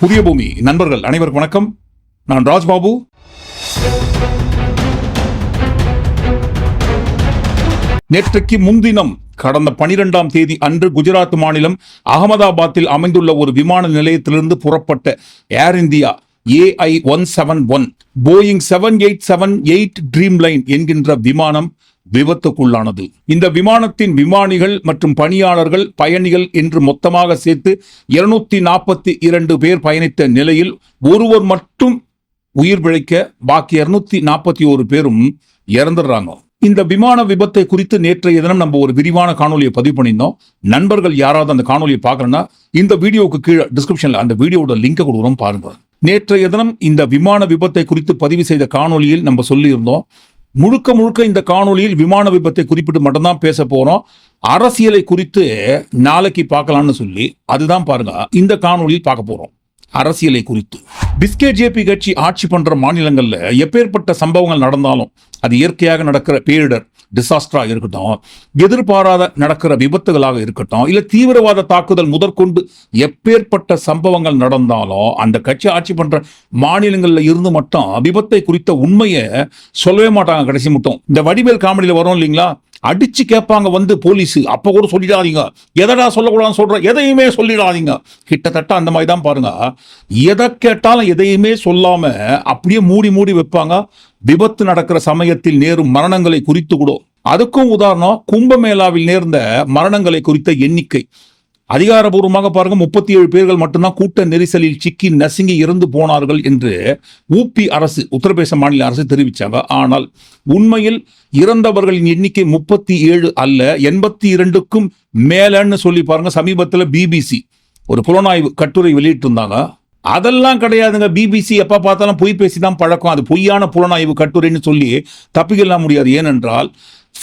புதிய பூமி. நண்பர்கள் அனைவருக்கும் வணக்கம். நான் ராஜ்பாபு. நேற்றைக்கு முன்தினம் கடந்த பனிரெண்டாம் தேதி அன்று குஜராத் மாநிலம் அகமதாபாத்தில் அமைந்துள்ள ஒரு விமான நிலையத்திலிருந்து புறப்பட்ட air India AI one seven one Boeing seven eight seven eight Dreamliner என்கின்ற விமானம் விபத்துக்குள்ளானது. இந்த விமானத்தின் விமானிகள் மற்றும் பணியாளர்கள் பயணிகள் என்று மொத்தமாக சேர்த்து இருநூத்தி நாற்பத்தி இரண்டு பேர் பயணித்த நிலையில் ஒருவர் மட்டும் உயிர் பிழைக்க பாக்கி இருநூத்தி நாற்பத்தி ஒரு பேரும் இறந்துடுறாங்க. இந்த விமான விபத்தை குறித்து நேற்றைய தினம் நம்ம ஒரு விரிவான காணொலியை பதிவு பண்ணியிருந்தோம். நண்பர்கள் யாராவது அந்த காணொலியை பார்க்கலன்னா இந்த வீடியோவுக்கு கீழே டிஸ்கிரிப்ஷன்ல அந்த வீடியோவோட லிங்கை கொடுக்குறோம் பாருங்க. நேற்றைய தினம் இந்த விமான விபத்தை குறித்து பதிவு செய்த காணொலியில் நம்ம சொல்லியிருந்தோம். முழுக்க முழுக்க இந்த காணொலியில் விமான விபத்தை குறிப்பிட்டு மட்டும்தான் பேச போறோம். அரசியலை குறித்து நாளைக்கு பார்க்கலாம்னு சொல்லி அதுதான் பாருங்க இந்த காணொலியில் பார்க்க போறோம். அரசியலை குறித்து. பிஸ்கே ஜேபி கட்சி ஆட்சி பண்ற மாநிலங்கள்ல எப்பேற்பட்ட சம்பவங்கள் நடந்தாலும் அது இயற்கையாக நடக்கிற பேரிடர் டிசாஸ்டரா இருக்கட்டும் எதிர்பாராத நடக்கிற விபத்துகளாக இருக்கட்டும் இல்ல தீவிரவாத தாக்குதல் முதற்கொண்டு எப்பேற்பட்ட சம்பவங்கள் நடந்தாலும் அந்த கட்சி ஆட்சி பண்ற மாநிலங்கள்ல இருந்து மட்டும் விபத்தை குறித்த உண்மையை சொல்லவே மாட்டாங்க கடைசி மட்டும். இந்த வடிவேல் காமெடியில வரும் இல்லைங்களா? அடிச்சு கேட்பாங்க வந்து போலீஸ். அப்ப கூட சொல்லிடாதீங்க. எதடா சொல்லக்கூடாதுன்னு சொல்ற எதையுமே சொல்லிடாதீங்க. கிட்டத்தட்ட அந்த மாதிரி தான் பாருங்க. எதை கேட்டாலும் எதையுமே சொல்லாம அப்படியே மூடி மூடி வைப்பாங்க. விபத்து நடக்கிற சமயத்தில் நேரும் மரணங்களை குறித்து கூட. அதுக்கும் உதாரணம் கும்பமேளாவில் நேர்ந்த மரணங்களை குறித்த எண்ணிக்கை. அதிகாரபூர்வமாக பாருங்க முப்பத்தி ஏழு பேர்கள் மட்டும்தான் கூட்ட நெரிசலில் சிக்கி நசுங்கி இறந்து போனார்கள் என்று ஊபி அரசு உத்தரப்பிரதேச மாநில அரசு தெரிவித்தாங்க ஆனால் உண்மையில் இறந்தவர்களின் எண்ணிக்கை முப்பத்தி ஏழு அல்ல எண்பத்தி இரண்டுக்கும் மேலன்னு சொல்லி பாருங்க சமீபத்தில் பிபிசி ஒரு புலனாய்வு கட்டுரை வெளியிட்டிருந்தாங்க. அதெல்லாம் கிடையாதுங்க. பிபிசி எப்ப பார்த்தாலும் பொய் பேசி தான் பழக்கம். அது பொய்யான புலனாய்வு கட்டுரைன்னு சொல்லி தப்பிக்கலாம் முடியாது. ஏனென்றால்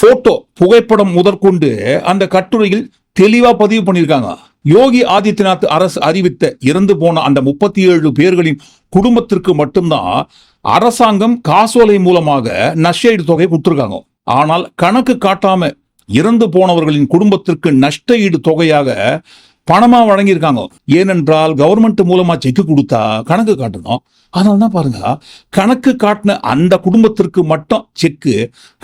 போட்டோ புகைப்படம் முதற்கொண்டு அந்த கட்டுரையில் தெளிவா பதிவு பண்ணியிருக்காங்க. யோகி ஆதித்யநாத் அரசு அறிவித்த இறந்து போன அந்த முப்பத்தி ஏழு பேர்களின் குடும்பத்திற்கு மட்டும்தான் அரசாங்கம் காசோலை மூலமாக நஷ்டஈடு தொகை கொடுத்துருக்காங்க. ஆனால் கணக்கு காட்டாம இறந்து போனவர்களின் குடும்பத்திற்கு நஷ்ட ஈடு தொகையாக பணமா வழங்கியிருக்காங்க. ஏனென்றால் கவர்மெண்ட் மூலமா செக் கொடுத்தா கணக்கு காட்டணும். அதனால தான் பாருங்க கணக்கு காட்டின அந்த குடும்பத்திற்கு மட்டும் செக்கு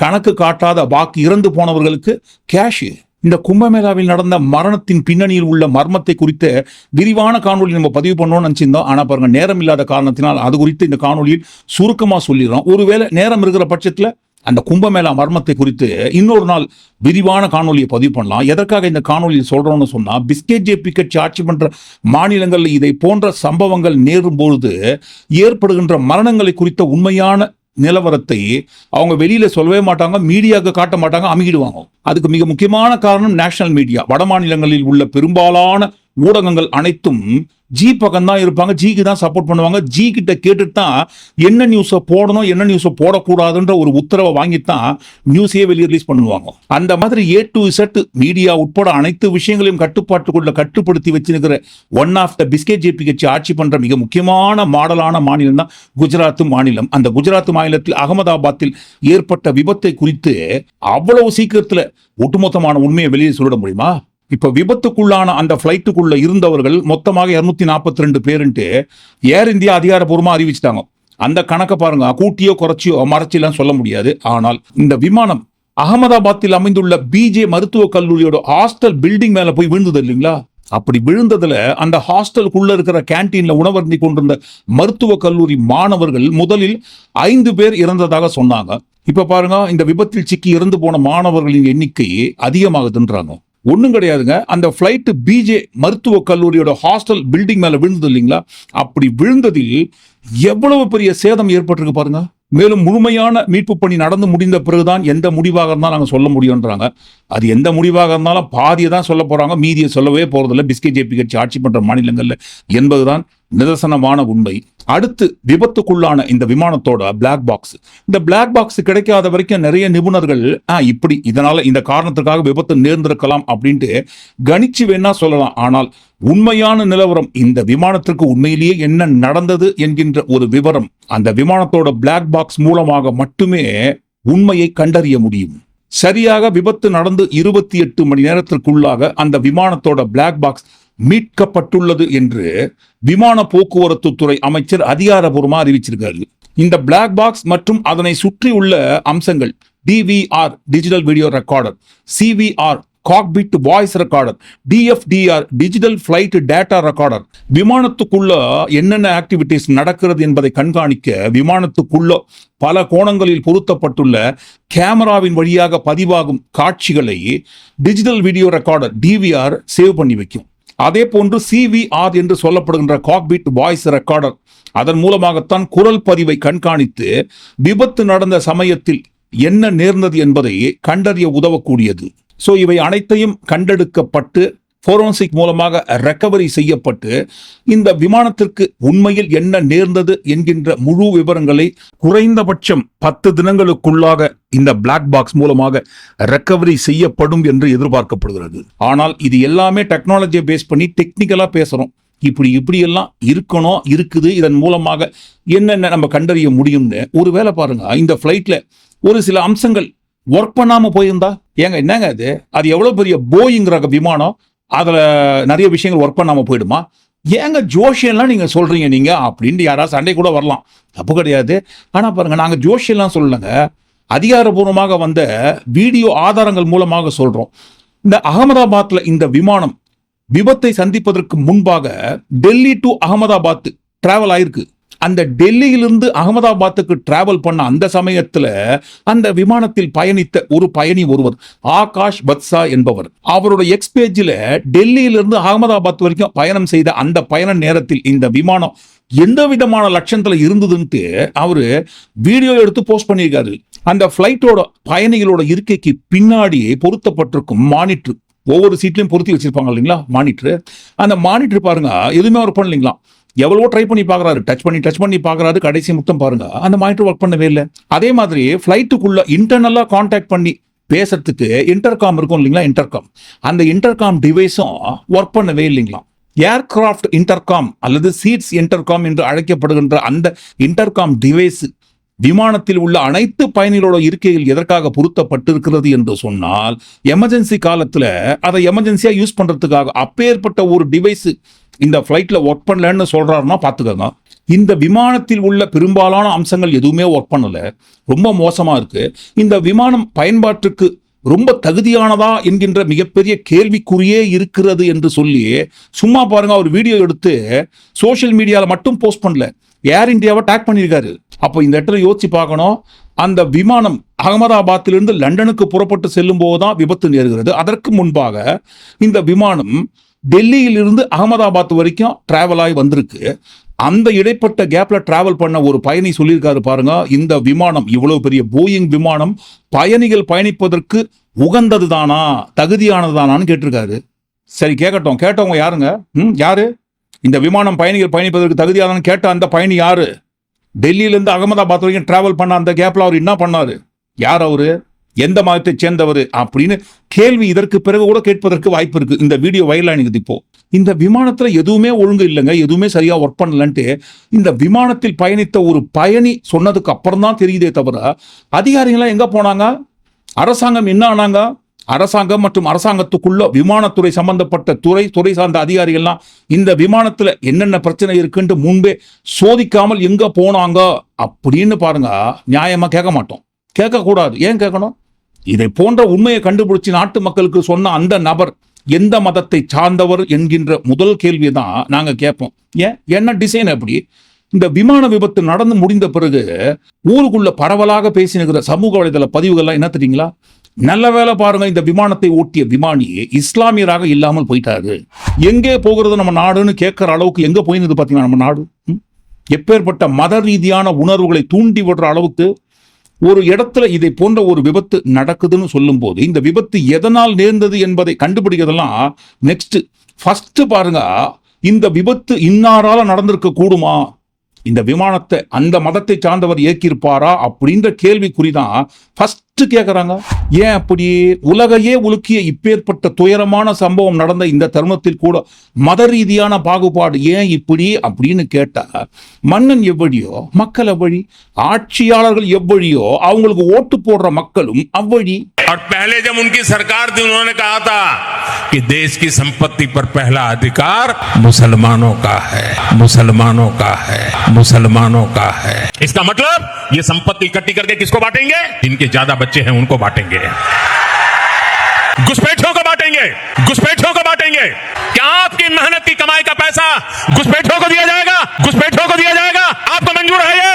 கணக்கு காட்டாத பாக்கி இறந்து போனவர்களுக்கு கேஷ் இந்த கும்பமேளாவில் நடந்த மரணத்தின் பின்னணியில் உள்ள மர்மத்தை குறித்த விரிவான காணொலி நம்ம பதிவு பண்ணோம்னு நினச்சிருந்தோம். ஆனால் பாருங்க நேரம் இல்லாத காரணத்தினால் அது குறித்து இந்த காணொலியில் சுருக்கமாக சொல்லிடுறோம். ஒருவேளை நேரம் இருக்கிற பட்சத்தில் அந்த கும்பமேளா மர்மத்தை குறித்து இன்னொரு நாள் விரிவான காணொலியை பதிவு பண்ணலாம். எதற்காக இந்த காணொலியை சொல்கிறோன்னு சொன்னால் பிஸ்கெட் ஜேபி கட்சி ஆட்சி பண்ணுற மாநிலங்களில் இதை போன்ற சம்பவங்கள் நேரும் பொழுது ஏற்படுகின்ற மரணங்களை குறித்த உண்மையான நிலவரத்தை அவங்க வெளியில் சொல்லவே மாட்டாங்க மீடியாவுக்கு காட்ட மாட்டாங்க அமுகிடுவாங்க. அதுக்கு மிக முக்கியமான காரணம் நேஷனல் மீடியா வட மாநிலங்களில் உள்ள பெரும்பாலான ஊடகங்கள் அனைத்தும் ஜி பக்கம் தான் இருப்பாங்க ஜிக்கு தான் சப்போர்ட் பண்ணுவாங்க. ஜி கிட்ட கேட்டுட்டு தான் என்ன நியூஸை போடணும் என்ன நியூஸை போடக்கூடாதுன்ற ஒரு உத்தரவை வாங்கித்தான் நியூஸையே வெளியே ரிலீஸ் பண்ணுவாங்க. அந்த மாதிரி ஏ டு இசட் மீடியா உட்பட அனைத்து விஷயங்களையும் கட்டுப்பாட்டுக்குள்ள கட்டுப்படுத்தி வச்சிருக்கிற ஒன் ஆஃப் த பிஸ்கெட் ஜேபி கட்சி ஆட்சி பண்ற மிக முக்கியமான மாடலான மாநிலம் தான் குஜராத் மாநிலம். அந்த குஜராத் மாநிலத்தில் அகமதாபாத்தில் ஏற்பட்ட விபத்தை குறித்து அவ்வளவு சீக்கிரத்துல ஒட்டுமொத்தமான உண்மையை வெளியே சொல்லிட முடியுமா? இப்போ விபத்துக்குள்ளான அந்த ஃப்ளைட்டுக்குள்ள இருந்தவர்கள் மொத்தமாக இரநூத்தி நாற்பத்தி ரெண்டு பேருன்ட்டு ஏர் இந்தியா அதிகாரப்பூர்வமாக அறிவிச்சிட்டாங்க. அந்த கணக்கை பாருங்க. கூட்டியோ குறைச்சியோ மறைச்சிலாம் சொல்ல முடியாது. ஆனால் இந்த விமானம் அகமதாபாத்தில் அமைந்துள்ள பிஜே மருத்துவக் கல்லூரியோட ஹாஸ்டல் பில்டிங் மேல போய் விழுந்தது இல்லைங்களா? அப்படி விழுந்ததுல அந்த ஹாஸ்டலுக்குள்ள இருக்கிற கேன்டீன்ல உணவருந்தி கொண்டிருந்த மருத்துவக் கல்லூரி மாணவர்கள் முதலில் ஐந்து பேர் இறந்ததாக சொன்னாங்க. இப்ப பாருங்க இந்த விபத்தில் சிக்கி இறந்து போன மாணவர்களின் எண்ணிக்கை அதிகமாகுதுன்றாங்க ஒன்றும் கிடையாதுங்க. அந்த ஃப்ளைட்டு பிஜே மருத்துவக் கல்லூரியோட ஹாஸ்டல் பில்டிங் மேலே விழுந்தது இல்லைங்களா? அப்படி விழுந்ததில் எவ்வளவு பெரிய சேதம் ஏற்பட்டிருக்கு பாருங்க. மேலும் முழுமையான மீட்பு பணி நடந்து முடிந்த பிறகுதான் எந்த முடிவாக இருந்தாலும் நாங்கள் சொல்ல முடியுன்றாங்க அது எந்த முடிவாக இருந்தாலும் பாதியை தான் சொல்ல போகிறாங்க மீதியை சொல்லவே போகிறதில்ல பிஸ்கெட் ஜேபி கட்சி ஆட்சி பண்ணுற மாநிலங்களில். என்பதுதான் நிதர்சனமான உண்மை. அடுத்து விபத்துக்குள்ளான இந்த விமானத்தோட பிளாக் பாக்ஸ் இந்த பிளாக் பாக்ஸ் கிடைக்காத வரைக்கும் நிறைய நிபுணர்கள் இப்படி இதனால இந்த காரணத்துக்காக விபத்து நேர்ந்திருக்கலாம் அப்படின்ட்டு கணிச்சு வேணா சொல்லலாம். ஆனால் உண்மையான நிலவரம் இந்த விமானத்திற்கு உண்மையிலேயே என்ன நடந்தது என்கின்ற ஒரு விவரம் அந்த விமானத்தோட பிளாக் பாக்ஸ் மூலமாக மட்டுமே உண்மையை கண்டறிய முடியும். சரியாக விபத்து நடந்து இருபத்தி எட்டு மணி நேரத்திற்குள்ளாக அந்த விமானத்தோட பிளாக் பாக்ஸ் மீட்கப்பட்டுள்ளது என்று விமான போக்குவரத்து துறை அமைச்சர் அதிகாரபூர்வமாக அறிவிச்சிருக்காரு. இந்த பிளாக் பாக்ஸ் மற்றும் அதனை சுற்றி உள்ள அம்சங்கள் DVR digital video recorder CVR cockpit voice recorder DFDR digital flight data recorder விமானத்துக்குள்ள என்னென்ன ஆக்டிவிட்டிஸ் நடக்கிறது என்பதை கண்காணிக்க விமானத்துக்குள்ள பல கோணங்களில் பொருத்தப்பட்டுள்ள கேமராவின் வழியாக பதிவாகும் காட்சிகளை digital video recorder DVR save பண்ணி வைக்கும். அதே போன்று சிவிஆர் என்று சொல்லப்படுகின்ற காக்பிட் வாய்ஸ் ரெக்கார்டர் அதன் மூலமாகத்தான் குரல் பதிவை கண்காணித்து விபத்து நடந்த சமயத்தில் என்ன நேர்ந்தது என்பதை கண்டறிய உதவக்கூடியது. ஸோ இவை அனைத்தையும் கண்டெடுக்கப்பட்டு ஃபோரன்சிக் மூலமாக ரெக்கவரி செய்யப்பட்டு இந்த விமானத்திற்கு உண்மையில் என்ன நேர்ந்தது என்கின்ற முழு விவரங்களை குறைந்தபட்சம் பத்து தினங்களுக்குள்ளாக இந்த பிளாக் பாக்ஸ் மூலமாக ரெக்கவரி செய்யப்படும் என்று எதிர்பார்க்கப்படுகிறது. ஆனால் இது எல்லாமே டெக்னாலஜியை பேஸ் பண்ணி டெக்னிக்கலாக பேசுகிறோம் இப்படி இப்படியெல்லாம் இருக்கணும் இருக்குது. இதன் மூலமாக என்னென்ன நம்ம கண்டறிய முடியும்னு ஒரு வேலை பாருங்க. இந்த ஃப்ளைட்டில் ஒரு சில அம்சங்கள் ஒர்க் பண்ணாமல் போயிருந்தா ஏங்க என்னங்க அது? அது எவ்வளோ பெரிய போயிங்கிற விமானம் அதில் நிறைய விஷயங்கள் ஒர்க் பண்ணாமல் போயிடுமா? ஏங்க ஜோஷியெல்லாம் நீங்கள் சொல்கிறீங்க நீங்கள் அப்படின்ட்டு யாராவது சண்டை கூட வரலாம். தப்பு கிடையாது. ஆனால் பாருங்கள் நாங்கள் ஜோஷியெல்லாம் சொல்லலைங்க. அதிகாரபூர்வமாக வந்த வீடியோ ஆதாரங்கள் மூலமாக சொல்கிறோம் இந்த அகமதாபாத்தில் இந்த விமானம் விபத்தை சந்திப்பதற்கு முன்பாக டெல்லி டு அகமதாபாத் டிராவல் ஆயிருக்கு. அந்த டெல்லியிலிருந்து அகமதாபாத்துக்கு டிராவல் பண்ண அந்த சமயத்துல அந்த விமானத்தில் பயணித்த ஒரு பயணி ஒருவர் ஆகாஷ் பத்சா என்பவர். அவரோட எக்ஸ்பேஜில் டெல்லியிலிருந்து அகமதாபாத் வரைக்கும் பயணம் செய்த அந்த பயண நேரத்தில் இந்த விமானம் எந்த விதமான லட்சணத்துல இருந்ததுன்ட்டு அவரு வீடியோ எடுத்து போஸ்ட் பண்ணியிருக்காரு. அந்த ஃப்ளைட்டோட பயணிகளோட இருக்கைக்கு பின்னாடி பொருத்தப்பட்டிருக்கும் மானிட்டர் ஒவ்வொரு சீட்லயும் பொருத்தி வச்சிருப்பாங்க இல்லைங்களா? மானிட்டர் அந்த மானிட்டர் பாருங்க எதுவுமே அவர் பண்ணலீங்களா எவ்வளவோ ட்ரை பண்ணி பார்க்கறாரு டச் பண்ணி டச் பண்ணி பார்க்கறாரு கடைசி முத்தம் பாருங்க. அந்த மானிட்டர் ஒர்க் பண்ணவே இல்லை. அதே மாதிரி ஃப்ளைட்டுக்குள்ள இன்டர்னலாக காண்டாக்ட் பண்ணி பேசுறதுக்கு இன்டர்காம் இருக்கும் இல்லைங்களா? இன்டர்காம் அந்த இன்டர்காம் டிவைஸும் ஒர்க் பண்ணவே இல்லைங்களா? ஏர்கிராஃப்ட் இன்டர்காம் அல்லது சீட்ஸ் இன்டர்காம் என்று அழைக்கப்படுகின்ற அந்த இன்டர்காம் டிவைஸ் விமானத்தில் உள்ள அனைத்து பயணிகளோட இருக்கைகள் எதற்காக பொருத்தப்பட்டிருக்கிறது என்று சொன்னால் எமர்ஜென்சி காலத்தில் அதை எமர்ஜென்சியாக யூஸ் பண்ணுறதுக்காக அப்பேற்பட்ட ஒரு டிவைஸு இந்த ஃப்ளைட்டில் ஒர்க் பண்ணலன்னு சொல்கிறாருன்னா பார்த்துக்கோங்க இந்த விமானத்தில் உள்ள பெரும்பாலான அம்சங்கள் எதுவுமே ஒர்க் பண்ணலை. ரொம்ப மோசமாக இருக்குது இந்த விமானம் பயன்பாட்டுக்கு ரொம்ப தகுதியானதா என்கின்ற மிகப்பெரிய கேள்விக்குறியே இருக்கிறது என்று சொல்லி சும்மா பாருங்க அவர் வீடியோ எடுத்து சோஷியல் மீடியாவில் மட்டும் போஸ்ட் பண்ணல. ஏர் இந்தியாவை டேக் பண்ணியிருக்காரு. அப்போ இந்த இடத்துல யோசிச்சு பார்க்கணும். அந்த விமானம் அகமதாபாத்திலிருந்து லண்டனுக்கு புறப்பட்டு செல்லும் போது தான் விபத்து நேருகிறது. அதற்கு முன்பாக இந்த விமானம் டெல்லியிலிருந்து அகமதாபாத் வரைக்கும் டிராவல் ஆகி வந்திருக்கு. அந்த இடைப்பட்ட கேப்ல டிராவல் பண்ண ஒரு பயணி சொல்லியிருக்காரு பாருங்க. இந்த விமானம் இவ்வளவு பெரிய போயிங் விமானம் பயணிகள் பயணிப்பதற்கு உகந்தது தானா தகுதியானது தானான்னு கேட்டிருக்காரு. சரி கேட்கட்டும் கேட்டவங்க யாருங்க? ம் யாரு? இந்த விமானம் பயணிகள் பயணிப்பதற்கு தகுதியானு கேட்ட அந்த பயணி யாரு? டெல்லியிலேருந்து அகமதாபாத் வரைக்கும் டிராவல் பண்ண அந்த கேப்ல அவர் என்ன பண்ணாரு? யார் அவரு? எந்த மதத்தை சேர்ந்தவர் அப்படின்னு கேள்வி இதற்கு பிறகு கூட கேட்பதற்கு வாய்ப்பு இருக்கு. இந்த வீடியோ வைரலானிக்குது இப்போ. இந்த விமானத்துல எதுவுமே ஒழுங்கு இல்லைங்க. எதுவுமே சரியா ஒர்க் பண்ணலன்ட்டு இந்த விமானத்தில் பயணித்த ஒரு பயணி சொன்னதுக்கு அப்புறம் தான் தெரியுதே தவிர அதிகாரிகள்லாம் எங்க போனாங்க? அரசாங்கம் என்ன ஆனாங்க? அரசாங்கம் மற்றும் அரசாங்கத்துக்குள்ள விமானத்துறை சம்பந்தப்பட்ட துறை துறை சார்ந்த அதிகாரிகள்லாம் இந்த விமானத்துல என்னென்ன பிரச்சனை இருக்குன்ட்டு முன்பே சோதிக்காமல் எங்க போனாங்க? அப்படின்னு பாருங்க. நியாயமா கேட்க மாட்டோம். கேட்கக்கூடாது. ஏன் கேட்கணும்? இதை போன்ற உண்மையை கண்டுபிடிச்சு நாட்டு மக்களுக்கு சொன்ன அந்த நபர் எந்த மதத்தை சார்ந்தவர் என்கின்ற முதல் கேள்வி தான் நாங்கள் கேட்போம். ஏன்? என்ன டிசைன் அப்படி? இந்த விமான விபத்து நடந்து முடிந்த பிறகு ஊருக்குள்ள பரவலாக பேசினுக்கிற சமூக வலைதள பதிவுகள்லாம் என்ன தெரியுங்களா? நல்ல வேலை பாருங்க இந்த விமானத்தை ஓட்டிய விமானி இஸ்லாமியராக இல்லாமல் போயிட்டாரு. எங்கே போகிறது நம்ம நாடுன்னு கேட்குற அளவுக்கு எங்க போயிருந்தது பாத்தீங்கன்னா நம்ம நாடு? எப்பேற்பட்ட மத ரீதியான உணர்வுகளை தூண்டி விடுற அளவுக்கு ஒரு இடத்துல இதை போன்ற ஒரு விபத்து நடக்குதுன்னு சொல்லும்போது இந்த விபத்து எதனால் நேர்ந்தது என்பதை கண்டுபிடிக்கிறதெல்லாம் நெக்ஸ்ட் ஃபர்ஸ்ட் பாருங்க இந்த விபத்து இன்னாரால நடந்திருக்க கூடுமா? இந்த விமானத்தை அந்த மதத்தை சார்ந்தவர் இயக்கியிருப்பாரா அப்படின்ற கேள்விக்குறிதான் ஃபர்ஸ்ட் கேட்குறாங்க ஏன் அப்படி உலகையே உலுக்கிய இப்பேற்பட்ட துயரமான சம்பவம் நடந்த இந்த தருணத்தில் கூட மத ரீதியான பாகுபாடு ஏன் இப்படி அப்படின்னு கேட்டா மன்னன் எவ்வழியோ மக்கள் எவ்வழி ஆட்சியாளர்கள் எவ்வழியோ அவங்களுக்கு ஓட்டு போடுற மக்களும் அவ்வழி और पहले जब उनकी सरकार थी उन्होंने कहा था कि देश की संपत्ति पर पहला अधिकार मुसलमानों का है। मुसलमानों का है। मुसलमानों का है। इसका मतलब ये संपत्ति इकट्ठी करके किसको बांटेंगे? जिनके ज़्यादा बच्चे हैं, उनको बांटेंगे। घुसपैठियों को बांटेंगे। घुसपैठियों को बांटेंगे। क्या आपकी मेहनत की कमाई का पैसा घुसपैठियों को दिया जाएगा घुसपैठियों को दिया जाएगा आपको मंजूर है ये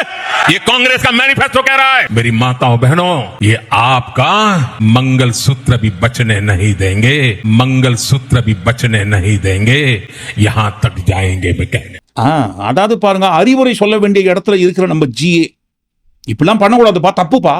ये कांग्रेस का मैनिफेस्टो कह रहा है मेरी माताओं बहनों ये आपका मंगल सूत्र भी बचने नहीं देंगे मंगल सूत्र भी बचने नहीं देंगे यहां तक जाएंगे मैं कहने ஆ அதாவது பாருங்க அறிவுரை சொல்ல வேண்டிய இடத்துல இருக்கிற நம்ம ஜிஏ இப்படிலாம் பண்ணக்கூடாதுப்பா தப்புப்பா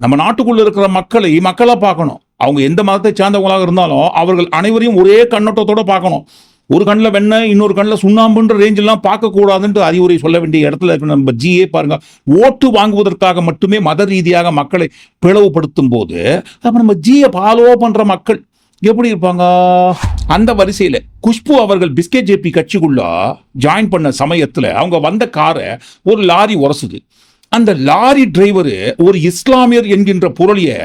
நம்ம நாட்டுக்குள்ள இருக்கிற மக்களை மக்களா பார்க்கணும் அவங்க எந்த மதத்தை சேர்ந்தவங்களாக இருந்தாலும் அவர்கள் அனைவரையும் ஒரே கண்ணோட்டத்தோட பார்க்கணும் ஒரு கண்ணில் வெண்ணெய் இன்னொரு கண்ணில் சுண்ணாம்புன்ற ரேஞ்செல்லாம் பார்க்கக்கூடாதுன்ட்டு அறிவுரை சொல்ல வேண்டிய இடத்துல இருக்கிற நம்ம ஜிஏ பாருங்க. ஓட்டு வாங்குவதற்காக மட்டுமே மத ரீதியாக மக்களை பிளவுபடுத்தும் போது அப்போ நம்ம ஜிஏ ஃபாலோ பண்ணுற மக்கள் எப்படி இருப்பாங்க? அந்த வரிசையில் குஷ்பு அவர்கள் பிஸ்கெட் ஜேபி கட்சிக்குள்ள ஜாயின் பண்ண சமயத்தில் அவங்க வந்த காரை ஒரு லாரி உரசுது. அந்த லாரி டிரைவரு ஒரு இஸ்லாமியர் என்கின்ற பொருளியை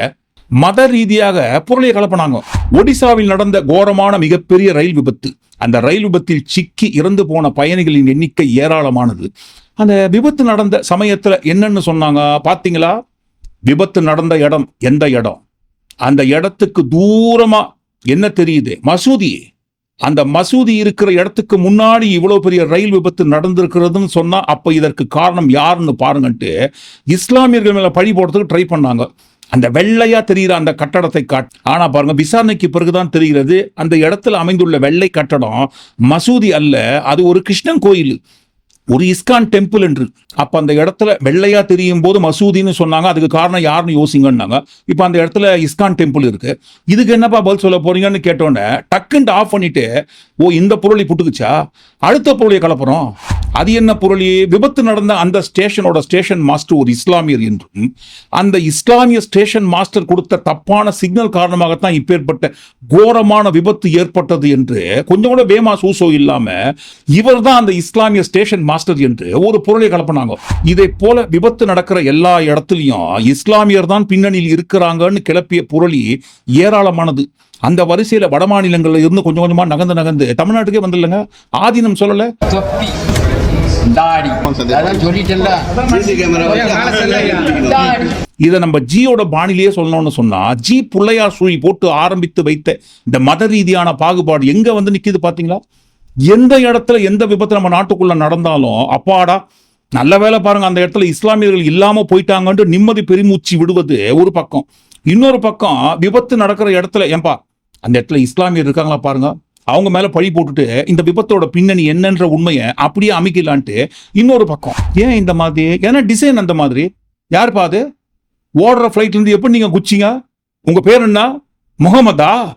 மத ரீதியாக பொருளையை கலப்பினாங்க. ஒடிசாவில் நடந்த கோரமான மிகப்பெரிய ரயில் விபத்து. அந்த ரயில் விபத்தில் சிக்கி இறந்து போன பயணிகளின் எண்ணிக்கை ஏராளமானது. அந்த விபத்து நடந்த சமயத்தில் என்னன்னு சொன்னாங்க பார்த்தீங்களா விபத்து நடந்த இடம் எந்த இடம்? அந்த இடத்துக்கு தூரமாக என்ன தெரியுது? மசூதி. அந்த மசூதி இருக்கிற இடத்துக்கு முன்னாடி இவ்வளோ பெரிய ரயில் விபத்து நடந்திருக்கிறதுன்னு சொன்னால் அப்போ இதற்கு காரணம் யாருன்னு பாருங்கன்ட்டு இஸ்லாமியர்கள் மேலே பழி போடுறதுக்கு ட்ரை பண்ணாங்க. அந்த வெள்ளையா தெரிகிற அந்த கட்டடத்தை காட் ஆனா பாருங்க விசாரணைக்கு பிறகுதான் தெரிகிறது அந்த இடத்துல அமைந்துள்ள வெள்ளை கட்டடம் மசூதி அல்ல அது ஒரு கிருஷ்ணன் கோயில். ஒரு இஸ்கான் டெம்பிள் என்று. அப்ப அந்த இடத்துல வெள்ளையா தெரியும் போது மசூதின்னு சொன்னாங்க. அதுக்கு காரணம் யாருன்னு யோசிங்கன்னாங்க. இப்ப அந்த இடத்துல இஸ்கான் டெம்பிள் இருக்கு. இதுக்கு என்னப்பா பதில் சொல்ல போறீங்கன்னு கேட்டோன்னே டக்குன்ட்டு ஆஃப் பண்ணிட்டு ஓ இந்த பொருளை புட்டுக்குச்சா? அடுத்த பொருளை கலப்புறோம். அது என்ன பொருளி? விபத்து நடந்த அந்த ஸ்டேஷனோட ஸ்டேஷன் மாஸ்டர் ஒரு இஸ்லாமியர் என்றும் அந்த இஸ்லாமிய ஸ்டேஷன் மாஸ்டர் கொடுத்த தப்பான சிக்னல் காரணமாகத்தான் இப்பேற்பட்ட கோரமான விபத்து ஏற்பட்டது என்று கொஞ்சம் கூட வேமா சூசோ இல்லாம இவர் தான் அந்த இஸ்லாமிய ஸ்டேஷன் மாஸ்டர் என்று ஒரு பொருளை கலப்பினாங்க. இதை போல விபத்து நடக்கிற எல்லா இடத்துலயும் இஸ்லாமியர் தான் பின்னணியில் இருக்கிறாங்கன்னு கிளப்பிய புரளி ஏராளமானது. அந்த வரிசையில வட மாநிலங்கள்ல இருந்து கொஞ்சம் கொஞ்சமா நகர்ந்து நகர்ந்து தமிழ்நாட்டுக்கே வந்துடலங்க ஆதீனம் சொல்லல. இதை நம்ம ஜியோட பாணிலேயே சொல்லணும்னு சொன்னா ஜி புள்ளையார் சுழி போட்டு ஆரம்பித்து வைத்த இந்த மத ரீதியான பாகுபாடு எங்க வந்து நிக்குது பாத்தீங்களா? எந்த இடத்துல எந்த விபத்து நம்ம நாட்டுக்குள்ள நடந்தாலும் அப்பாடா நல்ல வேலை பாருங்க அந்த இடத்துல இஸ்லாமியர்கள் இல்லாம போயிட்டாங்கன்ட்டு நிம்மதி பெருமூச்சு விடுவது ஒரு பக்கம். இன்னொரு பக்கம் விபத்து நடக்கிற இடத்துல ஏன்பா அந்த இடத்துல இஸ்லாமியர் இருக்காங்களா பாருங்க அவங்க மேல பழி போட்டுட்டு இந்த விபத்தோட பின்னணி என்னன்ற உண்மையை அப்படியே அமைக்கலான்ட்டு இன்னொரு பக்கம். ஏன் இந்த மாதிரி? ஏன்னா டிசைன் அந்த மாதிரி. யார் பாது ஓடுற ஃப்ளைட்ல இருந்து எப்படி நீங்க குச்சிங்க? உங்க பேர் என்ன? முகமதா?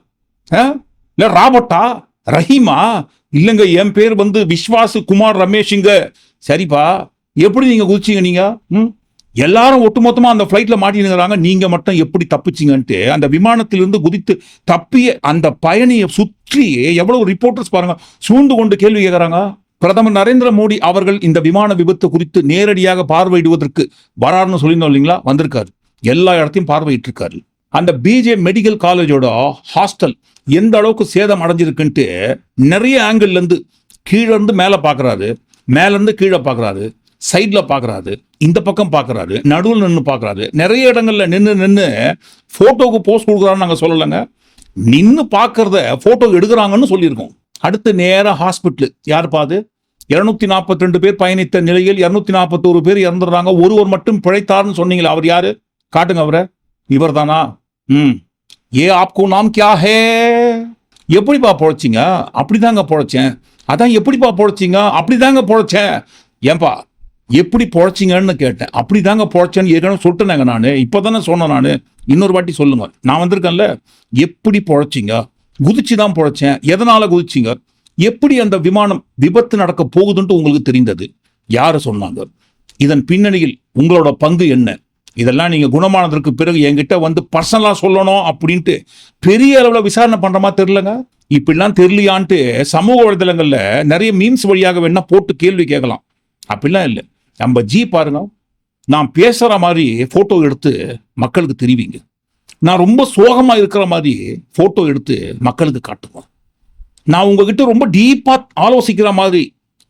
ஆ? இல்ல ராபர்ட்டா? ரஹீமா? இல்லைங்க என் பேர் வந்து விஸ்வாஸ் குமார் ரமேஷுங்க. சரிப்பா எப்படி நீங்கள் குதிச்சிங்க நீங்கள் ம்? எல்லாரும் ஒட்டுமொத்தமாக அந்த ஃப்ளைட்டில் மாட்டினுங்கிறாங்க. நீங்கள் மட்டும் எப்படி தப்பிச்சீங்கன்ட்டு. அந்த விமானத்திலிருந்து குதித்து தப்பிய அந்த பயணியை சுற்றி எவ்வளவு ரிப்போர்ட்டர்ஸ் பாருங்க சூழ்ந்து கொண்டு கேள்வி கேட்குறாங்க பிரதமர் நரேந்திர மோடி அவர்கள் இந்த விமான விபத்து குறித்து நேரடியாக பார்வையிடுவதற்கு வராருன்னு சொல்லியிருந்தோம் இல்லைங்களா? வந்திருக்காரு. எல்லா இடத்தையும் பார்வையிட்டிருக்காரு. அந்த பிஜே மெடிக்கல் காலேஜோட ஹாஸ்டல் எந்த அளவுக்கு சேதம் அடைஞ்சிருக்குன்ட்டு நிறைய ஆங்கிள்லேருந்து கீழேருந்து மேலே பார்க்குறாரு. மேலேருந்து கீழே பார்க்குறாரு. சைடில் பார்க்குறாரு. இந்த பக்கம் பார்க்கறாரு. நடுவில் நின்று பார்க்குறாரு. நிறைய இடங்களில் நின்று நின்று ஃபோட்டோவுக்கு போஸ்ட் கொடுக்குறான்னு நாங்கள் சொல்லலைங்க. நின்று பார்க்குறத ஃபோட்டோ எடுக்கிறாங்கன்னு சொல்லியிருக்கோம். அடுத்து நேராக ஹாஸ்பிட்டலு யார் பாது இரநூத்தி நாற்பத்தி ரெண்டு பேர் பயணித்த நிலையில் இரநூத்தி நாற்பத்தோரு பேர் இறந்துடுறாங்க. ஒருவர் மட்டும் பிழைத்தார்னு சொன்னீங்களா அவர் யார்? காட்டுங்க அவரை. இவர் தானா ம். ஏ ஆப்கோ நாம் கியா ஹே? எப்படிப்பா பொழைச்சிங்க? அப்படிதாங்க பொழைச்சேன். அதான் எப்படிப்பா பொழைச்சிங்க? அப்படிதாங்க பொழைச்சேன். ஏன்பா எப்படி பொழைச்சிங்கன்னு கேட்டேன். அப்படிதாங்க பொழைச்சேன்னு ஏற்கனவே சொல்லிட்டேனாங்க நான். இப்போ தானே சொன்னேன் நான். இன்னொரு வாட்டி சொல்லுங்க. நான் வந்திருக்கேன்ல. எப்படி பொழைச்சிங்க? குதிச்சு தான் பொழைச்சேன். எதனால் குதிச்சிங்க? எப்படி அந்த விமானம் விபத்து நடக்க போகுதுன்ட்டு உங்களுக்கு தெரிந்தது? யார் சொன்னாங்க? இதன் பின்னணியில் உங்களோட பங்கு என்ன? இதெல்லாம் நீங்கள் குணமானதற்கு பிறகு என்கிட்ட வந்து பர்சனலாக சொல்லணும் அப்படின்ட்டு பெரிய அளவில் விசாரணை பண்ணுறமா மாதிரி இப்படிலாம் தெரியலையான்ட்டு சமூக வலைதளங்களில் நிறைய மீம்ஸ் வழியாக வேணா போட்டு கேள்வி கேட்கலாம். அப்படிலாம் இல்லை. நம்ம ஜி பாருங்க. நான் பேசுகிற மாதிரி ஃபோட்டோ எடுத்து மக்களுக்கு தெரிவிங்க. நான் ரொம்ப சோகமாக இருக்கிற மாதிரி ஃபோட்டோ எடுத்து மக்களுக்கு காட்டுவோம் நான் உங்ககிட்ட ரொம்ப டீப்பாக ஆலோசிக்கிற மாதிரி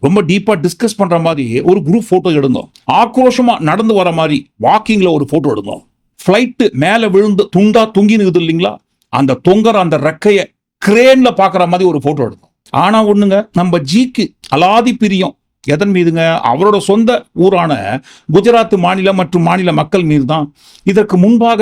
ரொம்ப டீப்பாக டிஸ்கஸ் பண்ணுற மாதிரி ஒரு குரூப் ஃபோட்டோ எடுங்க ஆக்ரோஷமாக நடந்து வர மாதிரி வாக்கிங்கில் ஒரு ஃபோட்டோ எடுங்க ஃப்ளைட்டு மேலே விழுந்து துண்டா தொங்கி நிக்குது இல்லைங்களா? அந்த தொங்குற அந்த ரெக்கையை கிரேனில் பார்க்குற மாதிரி ஒரு ஃபோட்டோ எடுத்தோம். ஆனால் ஒன்றுங்க நம்ம ஜிக்கு அலாதி பிரியம். எதன் மீதுங்க? அவரோட சொந்த ஊரான குஜராத் மாநிலம் மற்றும் மாநில மக்கள் மீது தான் இதற்கு முன்பாக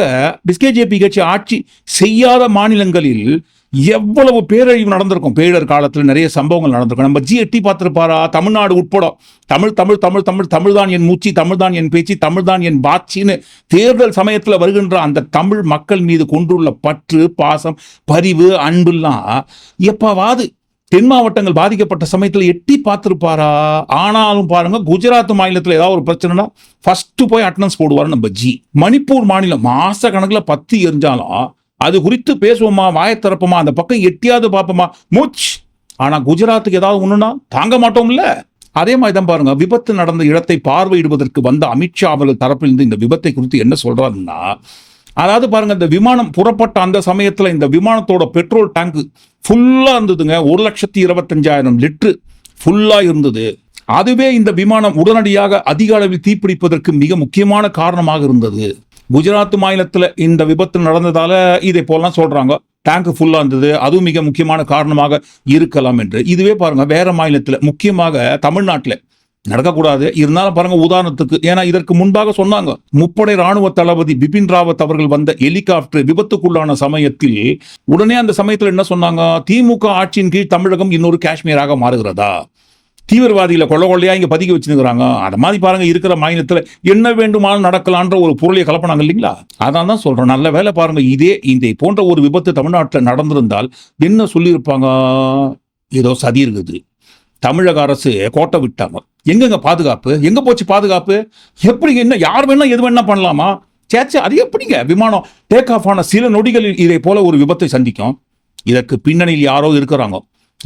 பிஸ்கேஜேபி கட்சி ஆட்சி செய்யாத மாநிலங்களில் எவ்வளவு பேரழிவு நடந்திருக்கும்? பேரிடர் காலத்தில் நிறைய சம்பவங்கள் நடந்திருக்கும். நம்ம ஜி எட்டி பார்த்துருப்பாரா? தமிழ்நாடு உட்பட. தமிழ் தமிழ் தமிழ் தமிழ் தமிழ் தான் என் மூச்சு தமிழ் தான் என் பேச்சு தமிழ் தான் என் பாட்சின்னு தேர்தல் சமயத்தில் வருகின்ற அந்த தமிழ் மக்கள் மீது கொண்டுள்ள பற்று பாசம் பரிவு அன்புலாம் எப்பவாது தென் மாவட்டங்கள் பாதிக்கப்பட்ட சமயத்தில் எட்டி பார்த்துருப்பாரா? ஆனாலும் பாருங்க குஜராத் மாநிலத்தில் ஏதாவது ஒரு பிரச்சனைனா ஃபர்ஸ்ட் போய் அட்டனன்ஸ் போடுவார் நம்ம ஜி மணிப்பூர் மாநிலம் மாச கணக்கில் பத்து எரிஞ்சாலும் அது குறித்து பேசுவோமா வாயத்திறப்போமா அந்த பக்கம் எட்டியாவது பார்ப்போமா? மூச் ஆனால் குஜராத்துக்கு ஏதாவது ஒன்றுனா தாங்க மாட்டோம்ல. அதே மாதிரி தான் பாருங்க விபத்து நடந்த இடத்தை பார்வையிடுவதற்கு வந்த அமித்ஷா அவர்கள் தரப்பிலிருந்து இந்த விபத்தை குறித்து என்ன சொல்றாருன்னா அதாவது பாருங்க இந்த விமானம் புறப்பட்ட அந்த சமயத்தில் இந்த விமானத்தோட பெட்ரோல் டேங்க் ஃபுல்லாக இருந்ததுங்க. ஒரு லட்சத்தி இருபத்தஞ்சாயிரம் லிட்டரு ஃபுல்லாக இருந்தது. அதுவே இந்த விமானம் உடனடியாக அதிக அளவில் தீப்பிடிப்பதற்கு மிக முக்கியமான காரணமாக இருந்தது. குஜராத் மாநிலத்தில் இந்த விபத்து நடந்ததால இதை போலாம் சொல்றாங்க. டேங்க் ஃபுல்லாக இருந்தது. அதுவும் மிக முக்கியமான காரணமாக இருக்கலாம் என்று. இதுவே பாருங்க வேற மாநிலத்தில் முக்கியமாக தமிழ்நாட்டில் நடக்கக்கூடாது. இருந்தாலும் பாருங்க உதாரணத்துக்கு ஏன்னா இதற்கு முன்பாக சொன்னாங்க முப்படை ராணுவ தளபதி பிபின் ராவத் அவர்கள் வந்த ஹெலிகாப்டர் விபத்துக்குள்ளான சமயத்தில் உடனே அந்த சமயத்தில் என்ன சொன்னாங்க? திமுக ஆட்சியின் கீழ் தமிழகம் இன்னொரு காஷ்மீராக மாறுகிறதா? தீவிரவாதிகளை கொள்ள கொள்ளையா இங்கே பதுக்கி வச்சுருக்கிறாங்க? அந்த மாதிரி பாருங்கள் இருக்கிற மாநிலத்தில் என்ன வேண்டுமானு நடக்கலான்ற ஒரு பொருளையை கலப்பினாங்க இல்லைங்களா? அதான் தான் சொல்றேன். நல்ல வேலை பாருங்கள் இதே இந்த போன்ற ஒரு விபத்து தமிழ்நாட்டில் நடந்திருந்தால் என்ன சொல்லியிருப்பாங்க? ஏதோ சதி இருக்குது. தமிழக அரசு கோட்டை விட்டாங்க. எங்கெங்க பாதுகாப்பு? எங்க போச்சு பாதுகாப்பு? எப்படி என்ன யார் வேணா எது வேணா பண்ணலாமா? சேச்சே அது எப்படிங்க? விமானம் டேக் ஆஃப் ஆன சில நொடிகளில் இதை போல ஒரு விபத்தை சந்திக்கும். இதற்கு பின்னணியில் யாரோ இருக்கிறாங்க.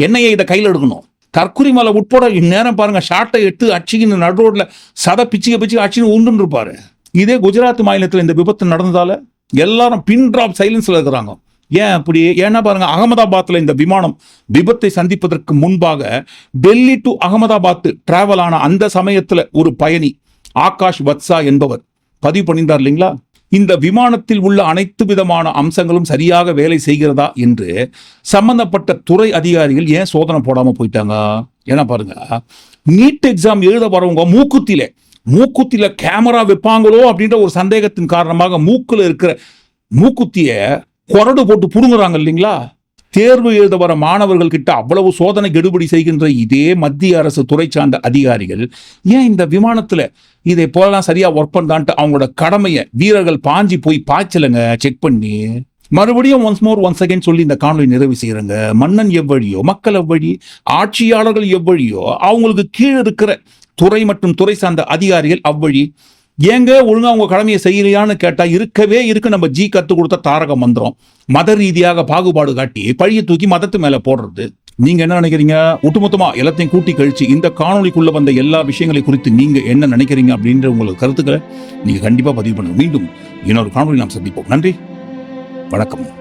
என்னையே இதை கையில் எடுக்கணும். கற்குரி மலை உட்பட இந்நேரம் பாருங்கள் ஷாட்டை எடுத்து அச்சிக்கின்னு நடு ரோட்டில் சத பிச்சுக்க பிச்சுக்க அச்சின்னு உண்டுன்னு இருப்பார். இதே குஜராத் மாநிலத்தில் இந்த விபத்து நடந்ததால் எல்லாரும் பின் ட்ராப் சைலன்ஸில் இருக்கிறாங்க. ஏன் அப்படி? ஏன்னா பாருங்க அகமதாபாத்தில் இந்த விமானம் விபத்தை சந்திப்பதற்கு முன்பாக டெல்லி டு அகமதாபாத் டிராவல் ஆன அந்த சமயத்தில் ஒரு பயணி ஆகாஷ் வத்சா என்பவர். பதிவு பண்ணியிருந்தார் இல்லைங்களா? இந்த விமானத்தில் உள்ள அனைத்து விதமான அம்சங்களும் சரியாக வேலை செய்கிறதா என்று சம்பந்தப்பட்ட துறை அதிகாரிகள் ஏன் சோதனை போடாமல் போயிட்டாங்க? ஏன்னா பாருங்க நீட் எக்ஸாம் எழுத வரவங்க மூக்குத்தில மூக்குத்தில கேமரா வைப்பாங்களோ அப்படின்ற ஒரு சந்தேகத்தின் காரணமாக மூக்கில் இருக்கிற மூக்குத்திய கொரடு போட்டு புடுங்குறாங்க இல்லைங்களா? தேர்வு எழுத வர மாணவர்கள் கிட்ட அவ்வளவு சோதனை கெடுபடி செய்கின்ற இதே மத்திய அரசு துறை சார்ந்த அதிகாரிகள் ஏன் இந்த விமானத்துல இதை போலாம் சரியா ஒர்க் பண்ணான்ட்டு அவங்களோட கடமையை வீரர்கள் பாஞ்சி போய் பாய்ச்சலுங்க? செக் பண்ணி. மறுபடியும் ஒன்ஸ் மோர் ஒன்ஸ் அகைன் சொல்லி இந்த காணொலி நிறைவு செய்யறங்க. மன்னன் எவ்வழியோ மக்கள் எவ்வழி ஆட்சியாளர்கள் எவ்வழியோ அவங்களுக்கு கீழே இருக்கிற துறை மற்றும் துறை சார்ந்த அதிகாரிகள் அவ்வழி ஏங்க ஒழுங்கா உங்கள் கடமையை செய்யலையான்னு கேட்டால் இருக்கவே இருக்கு. நம்ம ஜி கற்றுக் கொடுத்த தாரக மந்திரம். மத ரீதியாக பாகுபாடு காட்டி பழியை தூக்கி மதத்து மேலே போடுறது. நீங்கள் என்ன நினைக்கிறீங்க? ஒட்டுமொத்தமாக எல்லாத்தையும் கூட்டி கழிச்சு இந்த காணொலிக்குள்ளே வந்த எல்லா விஷயங்களை குறித்து நீங்கள் என்ன நினைக்கிறீங்க அப்படின்ற உங்களுக்கு கருத்துக்களை நீங்கள் கண்டிப்பாக பதிவு பண்ணுங்க. மீண்டும் இன்னொரு காணொலி நாம் சந்திப்போம். நன்றி. வணக்கம்.